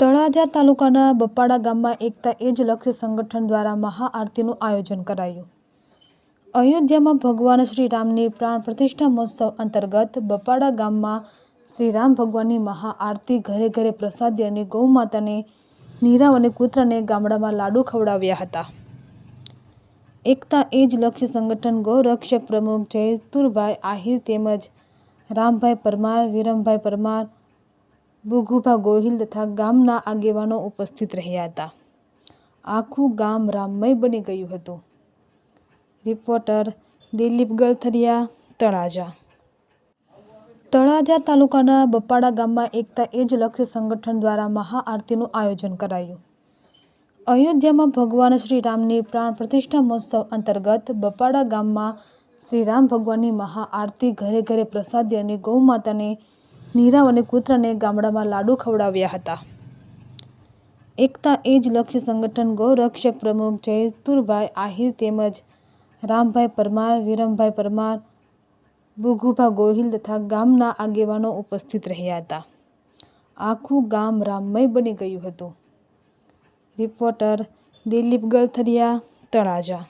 તળાજા તાલુકાના બપાડા ગામમાં એકતા એ જ લક્ષ્ય સંગઠન દ્વારા મહાઆરતીનું આયોજન કરાયું. અયોધ્યામાં ભગવાન શ્રી રામની પ્રાણ પ્રતિષ્ઠા મહોત્સવ અંતર્ગત બપાડા ગામમાં શ્રી રામ ભગવાનની મહાઆરતી ઘરે ઘરે પ્રસાદી અને ગૌમાતાને નીરાવ અને કૂતરાને ગામડામાં લાડુ ખવડાવ્યા હતા. એકતા એ જ લક્ષ્ય સંગઠન ગૌરક્ષક પ્રમુખ જયતુરભાઈ આહિર તેમજ રામભાઈ પરમાર, વિરમભાઈ પરમાર ભુગુભા ગોહિલ તથા ગામના આગેવાનો ઉપસ્થિત રહ્યા હતા. આખું ગામ રામમય બની ગયું હતું. રિપોર્ટર દિલીપ ગળથરિયા તળાજા. તળાજા તાલુકાના બપાડા ગામમાં એકતા એ જ લક્ષ્ય સંગઠન દ્વારા મહાઆરતીનું આયોજન કરાયું. અયોધ્યામાં ભગવાન શ્રી રામની પ્રાણ પ્રતિષ્ઠા મહોત્સવ અંતર્ગત બપાડા ગામમાં શ્રી રામ ભગવાનની મહાઆરતી ઘરે ઘરે પ્રસાદી અને ગૌમાતાને નીરાવ અને કૂતરાને ગામડામાં લાડુ ખવડાવ્યા હતા. એકતા એ જ લક્ષ્ય સંગઠન ગૌરક્ષક પ્રમુખ જયતુરભાઈ આહિર તેમજ રામભાઈ પરમાર, વિરમભાઈ પરમાર, ભુગુભા ગોહિલ તથા ગામના આગેવાનો ઉપસ્થિત રહ્યા હતા. આખું ગામ રામમય બની ગયું હતું. રિપોર્ટર દિલીપ ગળથરિયા તળાજા.